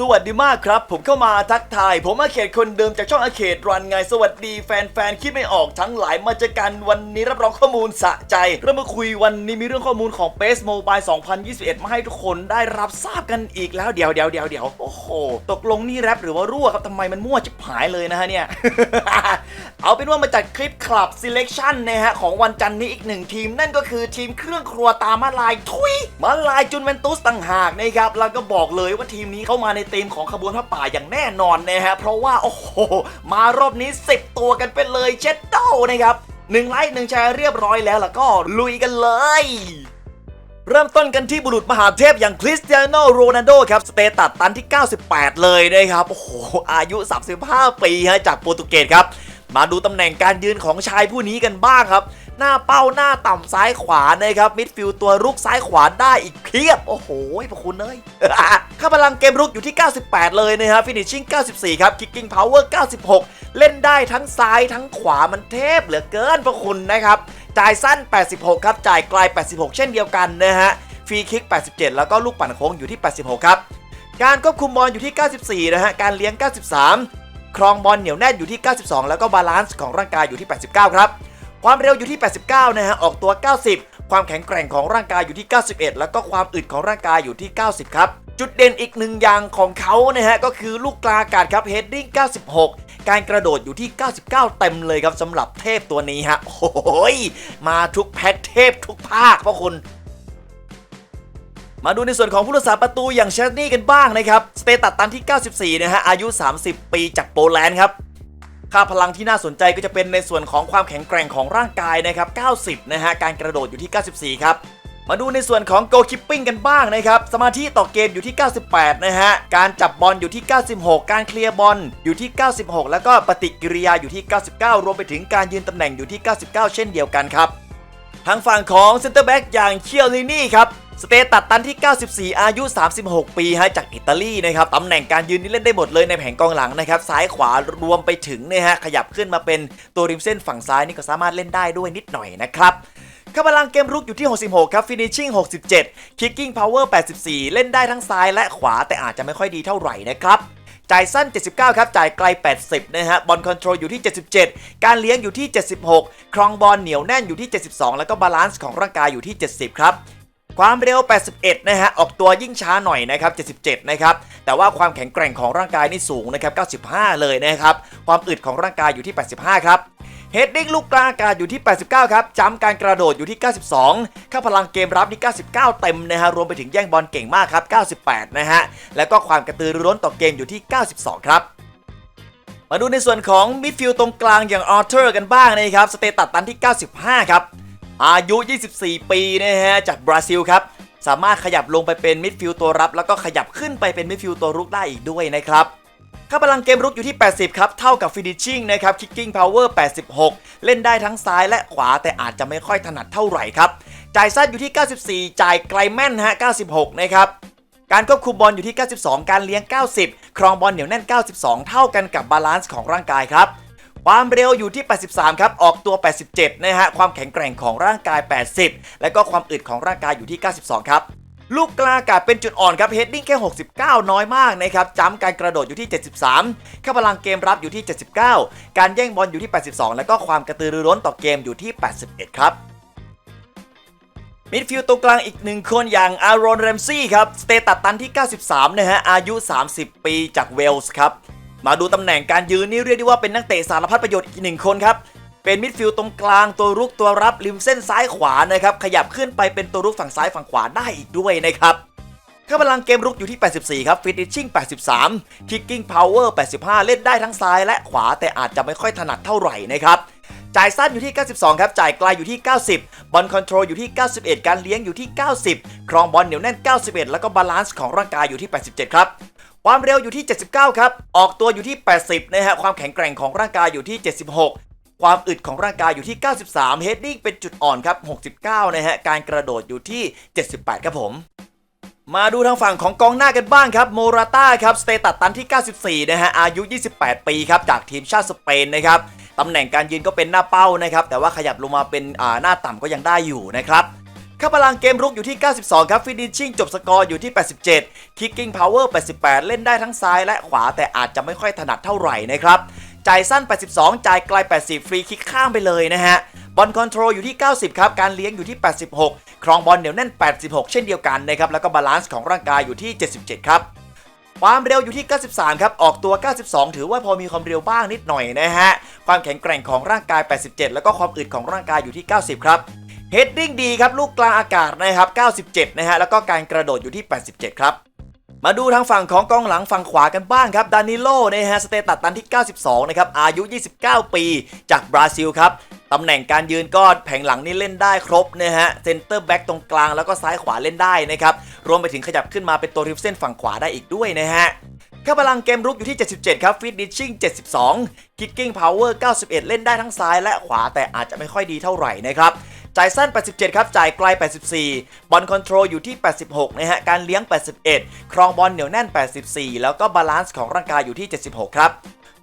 สวัสดีมากครับ ผมเข้ามาทักทาย ผมอาเขตคนเดิมจากช่องอาเขตรันไงสวัสดีแฟนๆคิดไม่ออกทั้งหลายมาเจอกันวันนี้รับรองข้อมูลสะใจ เริ่มมาคุยวันนี้มีเรื่องข้อมูลของ p a c e Mobile 2021 มาให้ทุกคนได้รับทราบกันอีกแล้วเดี๋ยวเดี๋ยวเดี๋ยวเดี๋ยวโอ้โห ตกลงนี่แรปหรือว่ารั่วครับทำไมมันมั่วจิบหายเลยนะฮะเนี่ย เอาเป็นว่ามาจัดคลิปคลับ selection นะฮะของวันจันทร์นี้อีกหนึ่งทีม นั่นก็คือทีมเครื่องครัวตามมาลายทุยมาลายจุนเวนตุสต่างหากนะครับแล้วก็บอกเลยว่าทีมนี้เข้ามาในธีมของขบวนพระป่าอย่างแน่นอนนะฮะเพราะว่าโอ้โหมารอบนี้ 10 ตัวกันไปเลยเช็ดเต้านะครับหนึ่งไลค์หนึ่งแชร์เรียบร้อยแล้วแล้วก็ลุยกันเลยเริ่มต้นกันที่บุรุษมหาเทพอย่างคริสเตียโนโรนัลโดครับ สเตตัสตันที่ 98 เลยนะครับ โอ้โห อายุ 35 ปีฮะจากโปรตุเกสครับ มาดูตำแหน่งการยืนของชายผู้นี้กันบ้างครับ หน้าเป้าหน้าต่ำซ้ายขวานะครับมิดฟิลด์ตัวรุกซ้ายขวาได้อีกเพียบ โอ้โหพระคุณเอ้ยค่าพลังเกมรุกอยู่ที่ 98 เลยนะครับฟินิชชิ่ง 94 ครับคิกกิ้งพาวเวอร์ 96 เล่นได้ทั้งซ้ายทั้งขวามันเทพเหลือเกินพระคุณนะครับจ่ายสั้น 86 ครับ จ่ายไกล 86 เช่นเดียวกันนะฮะฟรีคิก 87 แล้วก็ลูกปั่นโค้งอยู่ที่ 86 ครับ การควบคุมบอลอยู่ที่ 94 นะฮะ การเลี้ยง 93 ครองบอลเหนียวแน่นอยู่ที่ 92 แล้วก็บาลานซ์ของร่างกายอยู่ที่ 89 ครับ ความเร็วอยู่ที่ 89 นะฮะ ออกตัว 90 ความแข็งแกร่งของร่างกายอยู่ที่ 91 แล้วก็ความอึดของร่างกายอยู่ที่ 90 ครับ จุดเด่นอีกหนึ่งอย่างของเขานะฮะ ก็คือลูกกลาอากาศครับเฮดดิ้ง 96การกระโดดอยู่ที่ 99 เต็มเลยครับสำหรับเทพตัวนี้ฮะ โอ้ย มาทุกแพ็คเทพทุกภาคพระคุณมาดูในส่วนของผู้รักษาประตูอย่างเชสนี่กันบ้างนะครับ สเตตัสตันที่ 94 นะฮะ อายุ 30 ปีจากโปแลนด์ครับ ค่าพลังที่น่าสนใจก็จะเป็นในส่วนของความแข็งแกร่งของร่างกายนะครับ 90 นะฮะ การกระโดดอยู่ที่ 94 ครับ มาดูในส่วนของโกคิปปิ้งกันบ้างนะครับ สมาธิต่อเกมอยู่ที่ 98 นะฮะ การจับบอลอยู่ที่ 96 การเคลียร์บอลอยู่ที่ 96 แล้วก็ปฏิกิริยาอยู่ที่ 99 รวมไปถึงการยืนตำแหน่งอยู่ที่ 99 เช่นเดียวกันครับ ทางฝั่งของเซนเตอร์แบ็กอย่างเคียลินี่ครับ สเตตัสตันที่ 94 อายุ 36 ปีฮะจากอิตาลีนะครับตำแหน่งการยืนนี่เล่นได้หมดเลยในแผงกองหลังนะครับซ้ายขวารวมไปถึงเนี่ยฮะขยับขึ้นมาเป็นตัวริมเส้นฝั่งซ้ายนี่ก็สามารถเล่นได้ด้วยนิดหน่อยนะครับค่าพลังเกมรุกอยู่ที่ 66 ครับฟินิชชิ่ง67คิกกิ้งพาวเวอร์84 เล่นได้ทั้งซ้ายและขวาแต่อาจจะไม่ค่อยดีเท่าไหร่นะครับจ่ายสั้น 79 ครับ จ่ายไกล 80 นะฮะ บอลคอนโทรลอยู่ที่ 77 การเลี้ยงอยู่ที่ 76 ครองบอลเหนียวแน่นอยู่ที่ 72 แล้วก็บาลานซ์ของร่างกายอยู่ที่ 70 ครับ ความเร็ว 81 นะฮะ ออกตัวยิ่งช้าหน่อยนะครับ 77 นะครับ แต่ว่าความแข็งแกร่งของร่างกายนี่สูงนะครับ 95 เลยนะครับ ความอึดของร่างกายอยู่ที่ 85 ครับเฮดดิ้งลูกกลางอากาศอยู่ที่ 89 ครับจัมป์การกระโดดอยู่ที่ 92 ค่าพลังเกมรับนี่ 99 เต็มนะฮะ รวมไปถึงแย่งบอลเก่งมากครับ 98 นะฮะ แล้วก็ความกระตือรือร้นต่อเกมอยู่ที่ 92 ครับมาดูในส่วนของมิดฟิลด์ตรงกลางอย่างออเทอร์กันบ้างนะครับ สเตตัสตันที่ 95 ครับ อายุ 24 ปีนะฮะจากบราซิลครับสามารถขยับลงไปเป็นมิดฟิลด์ตัวรับ แล้วก็ขยับขึ้นไปเป็นมิดฟิลด์ตัวรุกได้อีกด้วยนะครับค่าพลังเกมรุกอยู่ที่ 80 ครับ เท่ากับฟินิชชิ่งนะครับคิกกิ้งพาวเวอร์ 86 เล่นได้ทั้งซ้ายและขวาแต่อาจจะไม่ค่อยถนัดเท่าไหร่ครับ จ่ายสั้นอยู่ที่ 94 จ่ายไกลแม่นฮะ 96 นะครับ การควบคุมบอลอยู่ที่ 92 การเลี้ยง 90 ครองบอลเหนียวแน่น 92 เท่ากันกับบาลานซ์ของร่างกายครับ ความเร็วอยู่ที่ 83 ครับ ออกตัว 87 นะฮะ ความแข็งแกร่งของร่างกาย 80 และก็ความอึดของร่างกายอยู่ที่ 92 ครับ ลูกกลางอากาศเป็นจุดอ่อนครับเฮดดิ้งแค่ 69 น้อยมากนะครับจัมป์การกระโดดอยู่ที่ 73ค่าพลังเกมรับอยู่ที่ 79 การแย่งบอลอยู่ที่ 82 แล้วก็ความกระตือรือร้นต่อเกมอยู่ที่ 81 ครับมิดฟิลด์ตรงกลางอีกหนึ่งคนอย่างอารอนแรมซี่ครับ สเตตัสตันที่ 93 นะฮะ อายุ 30 ปีจากเวลส์ครับ มาดูตำแหน่งการยืนนี่เรียกได้ว่าเป็นนักเตะสารพัดประโยชน์อีกหนึ่งคนครับ เป็นมิดฟิลด์ตรงกลางตัวรุกตัวรับริมเส้นซ้ายขวานะครับขยับขึ้นไปเป็นตัวรุกฝั่งซ้ายฝั่งขวาได้อีกด้วยนะครับค่าพลังเกมรุกอยู่ที่ 84 ครับฟินิชิ่ง83คิกกิ้งพาวเวอร์85 เล่นได้ทั้งซ้ายและขวาแต่อาจจะไม่ค่อยถนัดเท่าไหร่นะครับ จ่ายสั้นอยู่ที่ 92 ครับ จ่ายไกลอยู่ที่ 90 บอลคอนโทรลอยู่ที่ 91 การเลี้ยงอยู่ที่ 90 ครองบอลเหนียวแน่น 91 แล้วก็บาลานซ์ของร่างกายอยู่ที่ 87 ครับ ความเร็วอยู่ที่ 79 ครับ ออกตัวอยู่ที่ 80 นะฮะ ความแข็งแกร่งของร่างกายอยู่ที่ 76 ความอึดของร่างกายอยู่ที่ 93 เฮดดิ้งเป็นจุดอ่อนครับ 69 นะฮะ การกระโดดอยู่ที่ 78 ครับผม มาดูทางฝั่งของกองหน้ากันบ้างครับ โมราต้าครับ สเตตัสตันที่ 94 นะฮะ อายุ 28 ปีครับ จากทีมชาติสเปนนะครับ ตำแหน่งการยืนก็เป็นหน้าเป้านะครับ แต่ว่าขยับลงมาเป็นอ่าหน้าต่ำก็ยังได้อยู่นะครับ ค่าพลังเกมรุกอยู่ที่ 92 ครับฟินิชชิ่งจบสกอร์อยู่ที่ 87 Kicking Power 88 เล่นได้ทั้งซ้ายและขวาแต่อาจจะไม่ค่อยถนัดเท่าไหร่นะครับจ่ายสั้น 82 จ่ายไกล 80 ฟรีคิกข้ามไปเลยนะฮะ บอลคอนโทรลอยู่ที่ 90 ครับ การเลี้ยงอยู่ที่ 86 ครองบอลเหนียวแน่น 86 เช่นเดียวกันนะครับ แล้วก็บาลานซ์ของร่างกายอยู่ที่ 77 ครับ ความเร็วอยู่ที่ 93 ครับ ออกตัว 92 ถือว่าพอมีความเร็วบ้างนิดหน่อยนะฮะ ความแข็งแกร่งของร่างกาย 87 แล้วก็ความอึดของร่างกายอยู่ที่ 90 ครับ เฮดดิ้งดีครับ ลูกกลางอากาศนะครับ 97 นะฮะ แล้วก็การกระโดดอยู่ที่ 87 ครับ มาดูทางฝั่งของกองหลังฝั่งขวากันบ้างครับ ดานิโลนะฮะ สเตตัสตันที่ 92 นะครับ อายุ 29 ปี จากบราซิลครับตำแหน่งการยืนก็แผงหลังนี่เล่นได้ครบนะฮะ เซนเตอร์แบ็กตรงกลางแล้วก็ซ้ายขวาเล่นได้นะครับ รวมไปถึงขยับขึ้นมาเป็นตัวริมเส้นฝั่งขวาได้อีกด้วยนะฮะค่าพลังเกมรุกอยู่ที่ 77 ครับฟิตดิชชิ่ง 72 คิกกิ้งพาวเวอร์ 91 เล่นได้ทั้งซ้ายและขวาแต่อาจจะไม่ค่อยดีเท่าไหร่นะครับ จ่ายสั้น 87 ครับ จ่ายไกล 84 บอลคอนโทรลอยู่ที่ 86 นะฮะ การเลี้ยง 81 ครองบอลเหนียวแน่น 84 แล้วก็บาลานซ์ของร่างกายอยู่ที่ 76 ครับ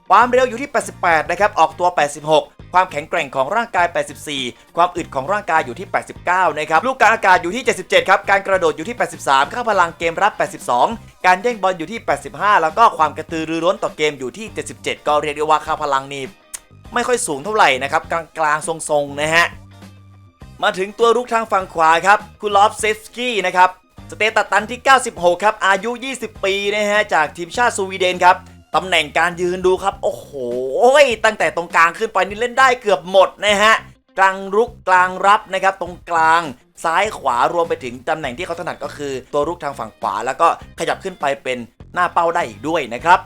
ความเร็วอยู่ที่ 88 นะครับ ออกตัว 86ความแข็งแกร่งของร่างกาย 84 ความอึดของร่างกายอยู่ที่ 89 นะครับ ลูกกางอากาศอยู่ที่ 77 ครับ การกระโดดอยู่ที่ 83 ค่าพลังเกมรับ 82 การแย่งบอลอยู่ที่ 85 แล้วก็ความกระตือรือร้นต่อเกมอยู่ที่ 77 ก็เรียกได้ว่าค่าพลังนี่ไม่ค่อยสูงเท่าไหร่นะครับ กลางๆ ทรงๆ นะฮะ มาถึงตัวรุกทางฝั่งขวาครับคุลอฟเซฟสกี้นะครับสเตตัสตันที่ 96 ครับ อายุ 20 ปีนะฮะ จากทีมชาติสวีเดนครับ ตำแหน่งการยืนดูครับ โอ้โห ตั้งแต่ตรงกลางขึ้นไปนี่เล่นได้เกือบหมดนะฮะ กลางรุกกลางรับนะครับ ตรงกลางซ้ายขวารวมไปถึงตำแหน่งที่เขาถนัดก็คือ ตัวรุกทางฝั่งขวา แล้วก็ขยับขึ้นไปเป็นหน้าเป้าได้อีกด้วยนะครับ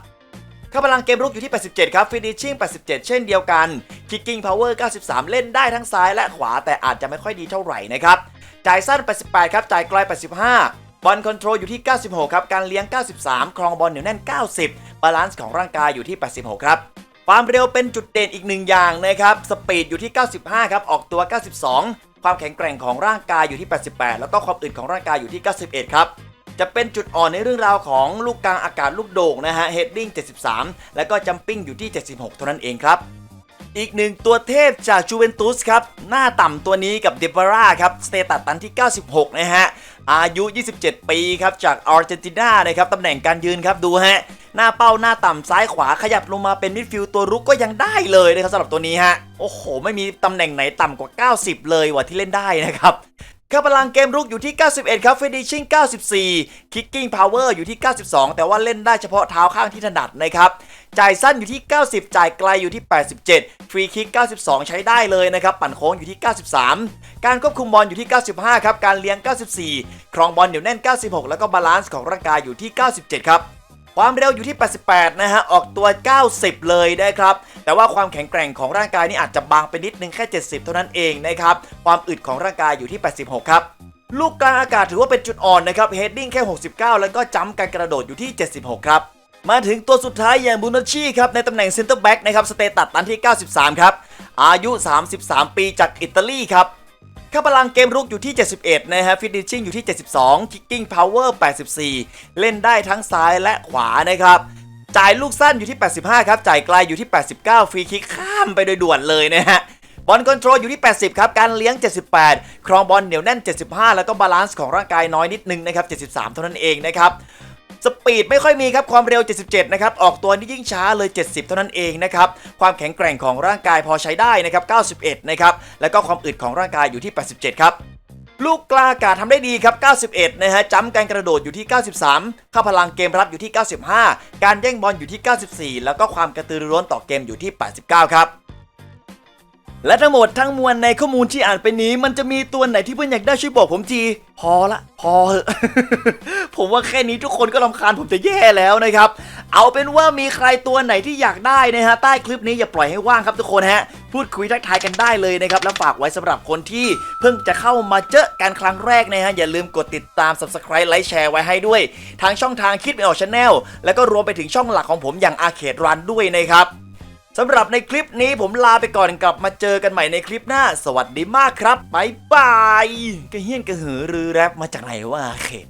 ค่าพลังเกมรุกอยู่ที่ 87 ครับฟินิชชิ่ง 87 เช่นเดียวกัน Kicking Power 93 เล่นได้ทั้งซ้ายและขวาแต่อาจจะไม่ค่อยดีเท่าไหร่นะครับจ่ายสั้น 88 ครับจ่ายไกล 85 บอลคอนโทรลอยู่ที่ 96 ครับการเลี้ยง 93 ครองบอลเหนียวแน่น 90 บาลานซ์ของร่างกายอยู่ที่ 86 ครับความเร็วเป็นจุดเด่นอีกหนึ่งอย่างนะครับสปีดอยู่ที่ 95 ครับออกตัว 92 ความแข็งแกร่งของร่างกายอยู่ที่ 88 แล้วก็ความอึดของร่างกายอยู่ที่ 91 ครับ จะเป็นจุดอ่อนในเรื่องราวของลูกกลางอากาศลูกโด่งนะฮะเฮดดิ้ง 73 แล้วก็จัมปิ้งอยู่ที่ 76 เท่านั้นเองครับอีกหนึ่งตัวเทพจากจูเวนตุสครับ หน้าต่ำตัวนี้กับเดบาร่าครับ สเตตัสตันที่ 96 นะฮะ อายุ 27 ปีครับ จากอาร์เจนตินานะครับ ตำแหน่งการยืนครับ ดูฮะ หน้าเป้าหน้าต่ำซ้ายขวาขยับลงมาเป็นมิดฟิลด์ตัวรุกก็ยังได้เลยนะครับสำหรับตัวนี้ฮะ โอ้โห ไม่มีตำแหน่งไหนต่ำกว่า 90 เลยว่ะที่เล่นได้นะครับค่าพลังเกมรุกอยู่ที่ 91 ครับ Finishing 94 Kicking Power อยู่ที่ 92 แต่ว่าเล่นได้เฉพาะเท้าข้างที่ถนัดนะครับ จ่ายสั้นอยู่ที่ 90 จ่ายไกลอยู่ที่ 87 Free Kick 92 ใช้ได้เลยนะครับ ปั่นโค้งอยู่ที่ 93 การควบคุมบอลอยู่ที่ 95 ครับ การเลี้ยง 94 ครองบอลเดี๋ยวแน่น 96 แล้วก็บาลานซ์ของร่างกายอยู่ที่ 97 ครับ ความเร็วอยู่ที่ 88 นะฮะ ออกตัว 90 เลยนะครับ แต่ว่าความแข็งแกร่งของร่างกายนี่อาจจะบางไปนิดนึงแค่ 70 เท่านั้นเองนะครับ ความอึดของร่างกายอยู่ที่ 86 ครับลูกกลางอากาศถือว่าเป็นจุดอ่อนนะครับเฮดดิ้งแค่ 69 แล้วก็จัมป์การกระโดดอยู่ที่ 76 ครับ มาถึงตัวสุดท้ายอย่างบุนชีครับ ในตำแหน่งเซนเตอร์แบ็กนะครับ สเตตัสตันที่ 93 ครับ อายุ 33 ปีจากอิตาลีครับ ค่าพลังเกมรุกอยู่ที่ 71 นะฮะฟินิชชิ่งอยู่ที่ 72 Kicking Power 84 เล่นได้ทั้งซ้ายและขวานะครับจ่ายลูกสั้นอยู่ที่ 85 ครับ จ่ายไกลอยู่ที่ 89 ฟรีคิกข้ามไปโดยด่วนเลยนะฮะ บอลคอนโทรลอยู่ที่ 80 ครับ การเลี้ยง 78 ครองบอลเหนียวแน่น 75 แล้วก็บาลานซ์ของร่างกายน้อยนิดนึงนะครับ 73 เท่านั้นเองนะครับ สปีดไม่ค่อยมีครับความเร็ว 77 นะครับ ออกตัวนี่ยิ่งช้าเลย 70 เท่านั้นเองนะครับ ความแข็งแกร่งของร่างกายพอใช้ได้นะครับ 91 นะครับ แล้วก็ความอึดของร่างกายอยู่ที่ 87 ครับลูกกลาอากาศทำได้ดีครับ 91 นะฮะจัมการกระโดดอยู่ที่ 93ค่าพลังเกมรับอยู่ที่ 95 การแย่งบอลอยู่ที่ 94 แล้วก็ความกระตือรือร้นต่อเกมอยู่ที่ 89 ครับ และทั้งหมดทั้งมวลในข้อมูลที่อ่านไปนี้ มันจะมีตัวไหนที่เพื่อนอยากได้ช่วยบอกผมทีพอละ พอเหอะผมว่าแค่นี้ทุกคนก็รำคาญผมจะแย่แล้วนะครับ เอาเป็นว่ามีใครตัวไหนที่อยากได้นะฮะใต้คลิปนี้อย่าปล่อยให้ว่างครับทุกคนฮะพูดคุยทักทายกันได้เลยนะครับแล้วฝากไว้สำหรับคนที่เพิ่งจะเข้ามาเจอกันครั้งแรกนะฮะอย่าลืมกดติดตาม subscribe ไลค์แชร์ไว้ให้ด้วยทางช่องทางคิดไม่ออกชาแนลแล้วก็รวมไปถึงช่องหลักของผมอย่างอาเขตรันด้วยนะครับ สำหรับในคลิปนี้ผมลาไปก่อนกลับมาเจอกันใหม่ในคลิปหน้า สวัสดีมากครับบ๊ายบายกระเฮี้ยนกระหือรือแรปมาจากไหนวะเขต